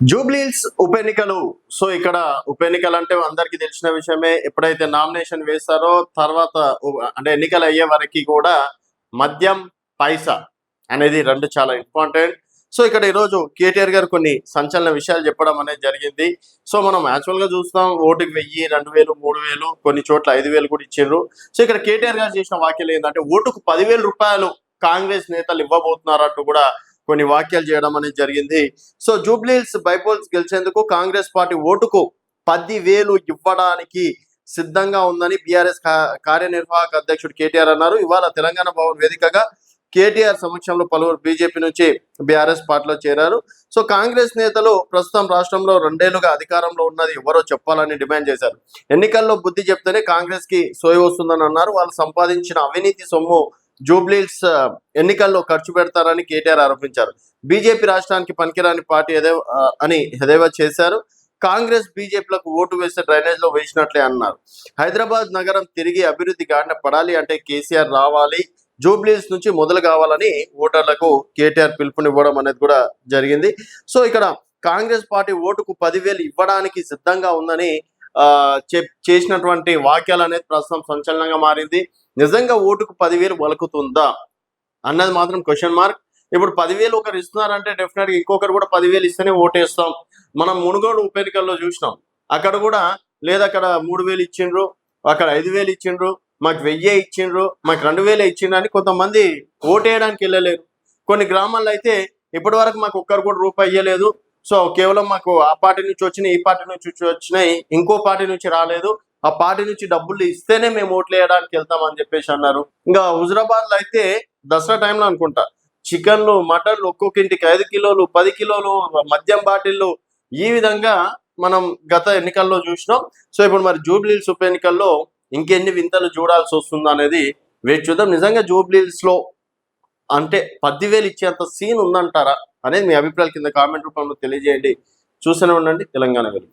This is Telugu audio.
జూబ్లీల్స్ ఉప ఎన్నికలు సో ఇక్కడ ఉప ఎన్నికలు అంటే అందరికీ తెలిసిన విషయమే. ఎప్పుడైతే నామినేషన్ వేస్తారో తర్వాత అంటే ఎన్నికలు అయ్యే వరకు కూడా మద్యం పైసా అనేది రెండు చాలా ఇంపార్టెంట్. సో ఇక్కడ ఈరోజు కేటీఆర్ గారు కొన్ని సంచలన విషయాలు చెప్పడం అనేది జరిగింది. సో మనం యాక్చువల్గా చూస్తాం ఓటుకి వెయ్యి రెండు వేలు మూడు వేలు కొన్ని చోట్ల ఐదు వేలు కూడా ఇచ్చిండ్రు. సో ఇక్కడ కేటీఆర్ గారు చేసిన వ్యాఖ్యలు ఏంటంటే ఓటుకు పదివేల రూపాయలు కాంగ్రెస్ నేతలు ఇవ్వబోతున్నారంటూ కూడా కొన్ని వ్యాఖ్యలు చేయడం అనేది జరిగింది. సో జూబ్లీల్స్ బైపోల్స్ గెలిచేందుకు కాంగ్రెస్ పార్టీ ఓటుకు పది వేలు ఇవ్వడానికి సిద్ధంగా ఉందని బీఆర్ఎస్ కార్యనిర్వాహక అధ్యక్షుడు కేటీఆర్ అన్నారు. ఇవాళ తెలంగాణ భవన్ వేదికగా కేటీఆర్ సమక్షంలో పలువురు బీజేపీ నుంచి బీఆర్ఎస్ పార్టీలో చేరారు. సో కాంగ్రెస్ నేతలు ప్రస్తుతం రాష్ట్రంలో రెండేళ్ళుగా అధికారంలో ఉన్నది ఎవరో చెప్పాలని డిమాండ్ చేశారు. ఎన్నికల్లో బుద్ధి చెప్తేనే కాంగ్రెస్కి సోయి వస్తుందని అన్నారు. వాళ్ళు సంపాదించిన అవినీతి సొమ్ము జూబ్లీస్ ఎన్నికల్లో ఖర్చు పెడతారని కేటీఆర్ ఆరోపించారు. బీజేపీ రాష్ట్రానికి పనికిరాని పార్టీ ఎదే అని ఎదేవా చేశారు. కాంగ్రెస్ బీజేపీలకు ఓటు వేస్తే డ్రైనేజ్లో వేసినట్లే అన్నారు. హైదరాబాద్ నగరం తిరిగి అభివృద్ధి గాడిన పడాలి అంటే కేసీఆర్ రావాలి జూబ్లీస్ నుంచి మొదలు కావాలని ఓటర్లకు కేటీఆర్ పిలుపునివ్వడం అనేది కూడా జరిగింది. సో ఇక్కడ కాంగ్రెస్ పార్టీ ఓటుకు పదివేలు ఇవ్వడానికి సిద్ధంగా ఉందని చేసినటువంటి వాక్యాలు అనేది ప్రస్తుతం సంచలనంగా మారింది. నిజంగా ఓటుకు పదివేలు వలుకుతుందా? అన్నది మాత్రం క్వశ్చన్ మార్క్ ఇప్పుడు పదివేలు ఒకరు ఇస్తున్నారంటే డెఫినెట్గా ఇంకొకరు కూడా పదివేలు ఇస్తేనే ఓటేస్తాం. మనం మునుగోడు ఉప ఎన్నికల్లో చూసినాం. అక్కడ కూడా లేదా అక్కడ మూడు వేలు ఇచ్చిండ్రు అక్కడ ఐదు వేలు ఇచ్చిండ్రు మాకు వెయ్యి ఇచ్చిండ్రు మాకు రెండు వేలు ఇచ్చిండ్రు అని కొంతమంది ఓటేయడానికి వెళ్ళలేరు. కొన్ని గ్రామాల్లో అయితే ఇప్పటి వరకు మాకు ఒక్కరు కూడా రూపాయి ఇయ్యలేదు. సో కేవలం మాకు ఆ పార్టీ నుంచి వచ్చినాయి ఈ పార్టీ నుంచి వచ్చినాయి ఇంకో పార్టీ నుంచి రాలేదు. ఆ పార్టీ నుంచి డబ్బులు ఇస్తేనే మేము ఓట్లు వేయడానికి వెళ్తామని చెప్పేసి అన్నారు. ఇంకా హుజరాబాద్లో అయితే దసరా టైంలో అనుకుంటా చికెన్లు మటన్లు ఒక్కొక్కింటికి ఐదు కిలోలు పది కిలోలు మద్యం బాటిల్లు ఈ విధంగా మనం గత ఎన్నికల్లో చూసినాం. సో ఇప్పుడు మరి జూబ్లీల్స్ ఉప ఎన్నికల్లో ఇంకెన్ని వింతలు చూడాల్సి వస్తుందో అనేది వేచి చూద్దాం. నిజంగా జూబ్లీల్స్లో అంటే పదివేలు ఇచ్చేంత సీన్ ఉందంటారా అనేది మీ అభిప్రాయాల కింద కామెంట్ రూపంలో తెలియజేయండి. చూస్తూనే ఉండండి. తెలంగాణ వెలుగు.